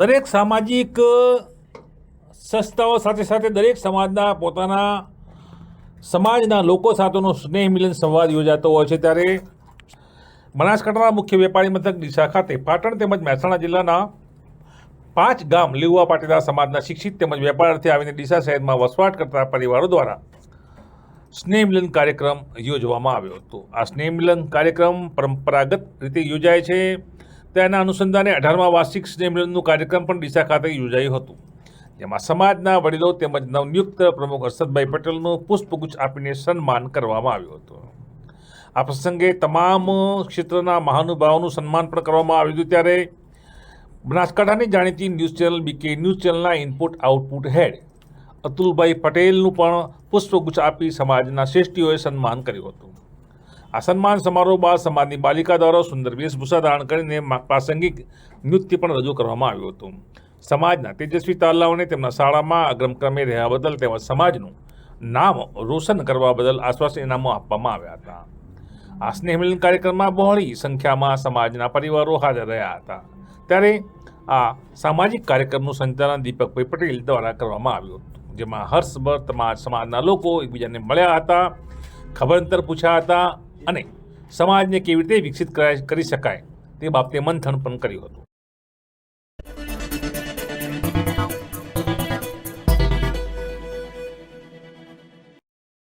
દરેક સામાજિક સંસ્થાઓ સાથે સાથે દરેક સમાજના પોતાના સમાજના લોકો સાથેનો સ્નેહ મિલન સંવાદ યોજાતો હોય છે. ત્યારે બનાસકાંઠાના મુખ્ય વેપારી મથક ડીસા ખાતે પાટણ તેમજ મહેસાણા જિલ્લાના પાંચ ગામ લીવા પાટીદાર સમાજના શિક્ષિત તેમજ વેપારથી આવીને ડીસા શહેરમાં વસવાટ કરતા પરિવારો દ્વારા સ્નેહ મિલન કાર્યક્રમ યોજવામાં આવ્યો હતો. આ સ્નેહ મિલન કાર્યક્રમ પરંપરાગત રીતે યોજાય છે. તેના અનુસંધાને અઢારમા વાર્ષિક સ્નેહમિલનનું કાર્યક્રમ પણ ડીસા ખાતે યોજાયું હતું. જેમાં સમાજના વડીલો તેમજ નવનિયુક્ત પ્રમુખ હર્ષદભાઈ પટેલનું પુષ્પગુચ્છ આપીને સન્માન કરવામાં આવ્યું હતું. આ પ્રસંગે તમામ ક્ષેત્રના મહાનુભાવોનું સન્માન પણ કરવામાં આવ્યું હતું. ત્યારે બનાસકાંઠાની જાણીતી ન્યૂઝ ચેનલ બીકે ન્યૂઝ ચેનલના ઇનપુટ આઉટપુટ હેડ અતુલભાઈ પટેલનું પણ પુષ્પગુચ્છ આપી સમાજના શ્રેષ્ઠીઓએ સન્માન કર્યું હતું. આ સન્માન સમારોહ બાદ સમાજની બાલિકા દ્વારા સુંદર વેશભૂષા ધારણ કરીને પ્રાસંગિક નૃત્ય પણ રજૂ કરવામાં આવ્યું હતું. સમાજના તેજસ્વી તાલાઓને તેમના શાળામાં અગ્રમક્રમે રહ્યા બદલ તેમજ સમાજનું નામ રોશન કરવા બદલ આશ્વાસન ઇનામો આપવામાં આવ્યા હતા. આ સ્નેહમિલન કાર્યક્રમમાં બહોળી સંખ્યામાં સમાજના પરિવારો હાજર રહ્યા હતા. ત્યારે આ સામાજિક કાર્યક્રમનું સંચાલન દીપકભાઈ પટેલ દ્વારા કરવામાં આવ્યું હતું, જેમાં હર્ષભર સમાજ સમાજના લોકો એકબીજાને મળ્યા હતા ખબરંતર પૂછ્યા હતા અને સમાજને કેવી રીતે વિકસિત કરી શકાય તે બાબતે મંથન પણ કર્યું હતું.